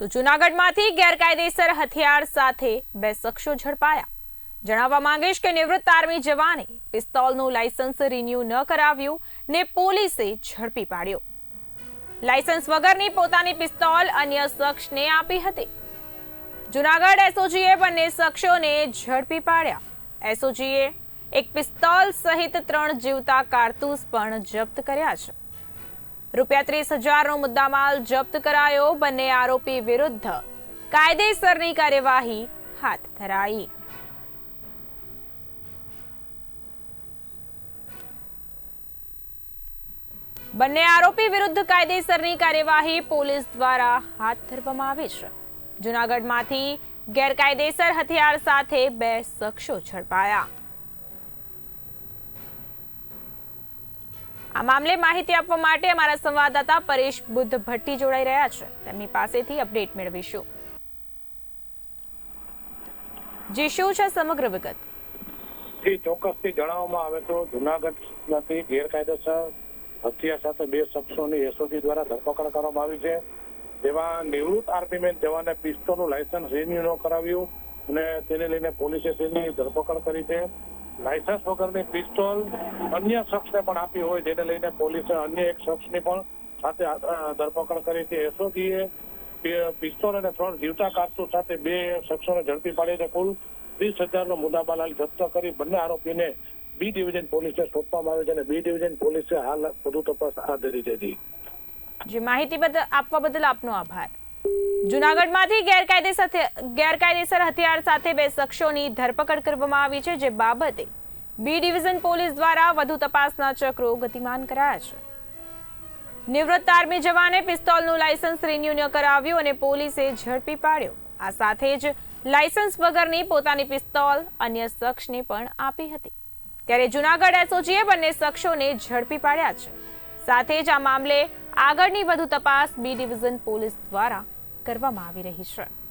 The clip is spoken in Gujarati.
તો જૂનાગઢમાંથી ગેરકાયદેસર હથિયાર સાથે બે શખ્સો ઝડપાયા. જણાવવા માંગીશ કે નિવૃત્ત આર્મી જવાને પિસ્તોલનું લાયસન્સ રિન્યુ ન કરાવ્યું ને પોલીસે ઝડપી પાડ્યો. લાયસન્સ વગરની પોતાની પિસ્તોલ અન્ય શખ્સને આપી હતી. જૂનાગઢ એસઓજીએ બંને શખ્સોને ઝડપી પાડ્યા. એસઓજીએ એક પિસ્તોલ સહિત ત્રણ જીવતા કારતૂસ પણ જપ્ત કર્યા છે. રૂપિયા ત્રીસ હજારનો મુદ્દામાલ જપ્ત કરાયો. બંને આરોપી વિરુદ્ધ કાયદેસરની કાર્યવાહી હાથ ધરાઈ. બંને આરોપી વિરુદ્ધ કાયદેસરની કાર્યવાહી પોલીસ દ્વારા હાથ ધરવામાં આવી છે. જૂનાગઢમાંથી ગેરકાયદેસર હથિયાર સાથે બે શખ્સો ઝડપાયા. આ મામલે માહિતી આપવા માટે અમારા સંવાદદાતા પરેશ બુદ્ધ ભટ્ટી જોડાઈ રહ્યા છે. તેમની પાસેથી અપડેટ મેળવીશું. જી શું છે સમગ્ર વિગત? થી ચોક્કસથી જણાવવામાં આવે તો જુનાગઢમાંથી ગેરકાયદેસર હથિયાર સાથે બે શખ્સોની એસઓજી દ્વારા ધરપકડ કરવામાં આવી છે. જેમાં નિવૃત્ત આર્મીમેન જવાને પિસ્તોલનું લાયસન્સ રિન્યુ ન કરાવ્યું અને તેને લઈને પોલીસે તેની ધરપકડ કરી છે. લાયસન્સ વગરની પિસ્તોલ અન્ય શખ્સને પણ આપી હોય, જેને લઈને પોલીસે અન્ય એક શખ્સની પણ સાથે ધરપકડ કરી છે એસઓજીએ પિસ્તોલ અને ત્રણ જીવતા કારતૂસ સાથે બે શખ્સોને ઝડપી પાડી છે કુલ ત્રીસ હજારનો મુદ્દામાલ જપ્ત કરી બંને આરોપીને બી ડિવિઝન પોલીસને સોંપવામાં આવે છે અને બી ડિવિઝન પોલીસે હાલ વધુ તપાસ હાથ ધરી છે. જે માહિતી બદલ આપવા બદલ આપનો આભાર જૂનાગઢમાંથી ગેરકાયદેસર હથિયાર સાથે બે શખ્સોની ધરપકડ કરવામાં આવી છે, જે બાબતે બી ડિવિઝન પોલીસ દ્વારા વધુ તપાસના ચક્રો ગતિમાન કરાયા છે. નિવૃત્ત આર્મી જવાને પિસ્તોલનું લાયસન્સ રિન્યુ ન કરાવ્યું અને પોલીસે ઝડપી પાડ્યો. આ સાથે જ લાયસન્સ વગરની પોતાની પિસ્તોલ અન્ય શખ્સને પણ આપી હતી. ત્યારે જુનાગઢ એસઓજીએ બંને શખ્સોને ઝડપી પાડ્યા છે. સાથે જ આ મામલે આગળની વધુ તપાસ બી ડિવિઝન પોલીસ દ્વારા કરવામાં આવી રહી છે.